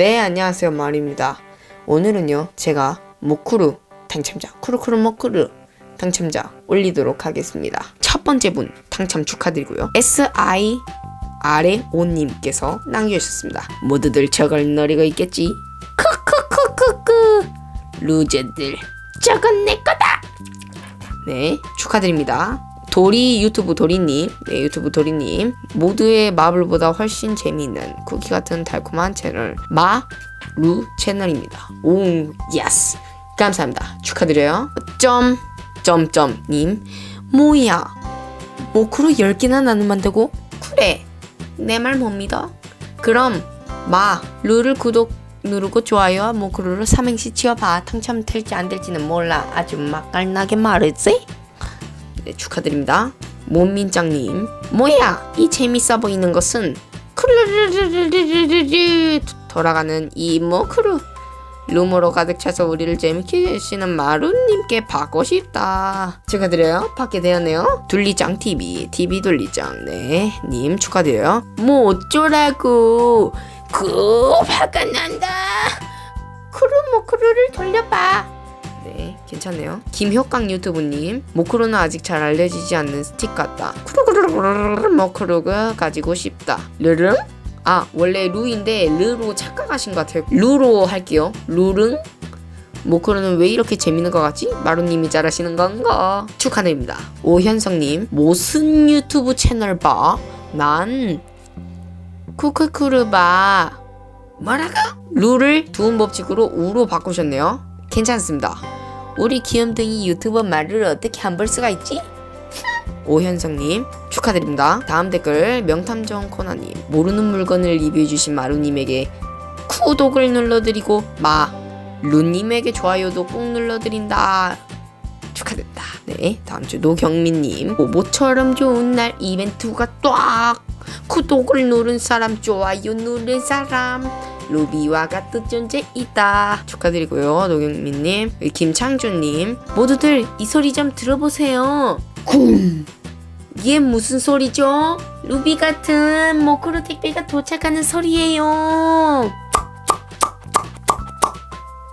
네, 안녕하세요. 말입니다. 오늘은요, 제가 모쿠루 당첨자, 쿠루쿠루 모쿠루 당첨자 올리도록 하겠습니다. 첫 번째 분 당첨 축하드리고요. SI 아래 오님께서 남겨주셨습니다. 모두들 저걸 노리고 있겠지? 크크크크크 루저들 저건 내 거다! 네, 축하드립니다. 도리 유튜브 도리님, 네 유튜브 도리님 모두의 마블보다 훨씬 재미있는 쿠키 같은 달콤한 채널 마루 채널입니다. 오 예스 감사합니다. 축하드려요. 점 점점님 뭐야 모크로 10개나 나눔한다고? 그래 내말못 믿어? 그럼 마 루를 구독 누르고 좋아요와 모크루를 삼행시 치어봐 당첨될지 안 될지는 몰라 아주 맛깔나게 말했지? 네, 축하드립니다. 몸민짱님. 뭐야? 이 재밌어 보이는 것은 크르르르르르르르 돌아가는 이 모크루. 룸으로 가득 차서 우리를 재밌게 해주시는 마루님께 받고 싶다. 축하드려요. 받게 되었네요. 둘리짱 TV, TV 둘리짱. 네, 님 축하드려요. 뭐 어쩌라고. 그 화가 난다. 크루 모크루를 돌려봐. 네, 괜찮네요. 김효강 유튜브님, 모크루는 아직 잘 알려지지 않는 스틱 같다. 모크루가 가지고 싶다. 르릉? 아, 원래 루인데 르로 착각하신 것 같아요. 루로 할게요. 루릉? 모크루는 왜 이렇게 재밌는 것 같지? 마루님이 잘하시는 건가? 축하드립니다. 오현성님, 무슨 유튜브 채널 봐? 난 쿠크쿠르 봐. 뭐라고? 루를 두음 법칙으로 우로 바꾸셨네요. 괜찮습니다. 우리 귀염둥이 유튜버 말을 어떻게 안 볼 수가 있지? 오현성님 축하드립니다. 다음 댓글 명탐정 코나님 모르는 물건을 리뷰해주신 마루님에게 구독을 눌러드리고 마 루님에게 좋아요도 꾹 눌러드린다. 축하드립니다. 네 다음 주 노경민님 모처럼 좋은 날 이벤트가 딱 구독을 누른 사람 좋아요 누른 사람 루비와 같은 존재 있다. 축하드리고요. 노경민님, 김창준님. 모두들 이 소리 좀 들어보세요. 쿵! 이게 무슨 소리죠? 루비 같은 모크로 택배가 도착하는 소리예요.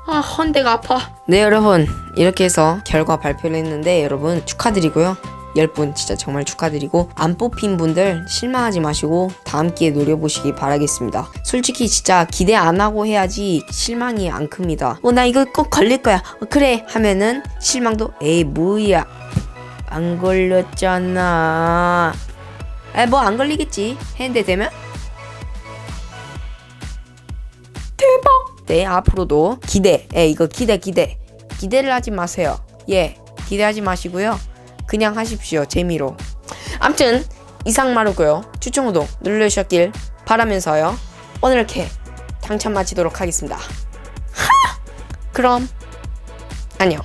아, 헌대가 아파. 네, 여러분. 이렇게 해서 결과 발표를 했는데 여러분 축하드리고요. 10분 진짜 정말 축하드리고 안 뽑힌 분들 실망하지 마시고 다음 기회에 노려보시기 바라겠습니다. 솔직히 진짜 기대 안 하고 해야지 실망이 안 큽니다. 어 나 이거 꼭 걸릴 거야. 어, 그래 하면은 실망도 에이 뭐야 안 걸렸잖아. 에 뭐 안 걸리겠지 했는데 되면 대박. 네 앞으로도 기대. 에 이거 기대 기대 기대를 하지 마세요. 예 기대하지 마시고요. 그냥 하십시오. 재미로. 암튼 이상 마루고요. 추천 구독 눌러주셨길 바라면서요. 오늘 이렇게 당첨 마치도록 하겠습니다. 하! 그럼 안녕.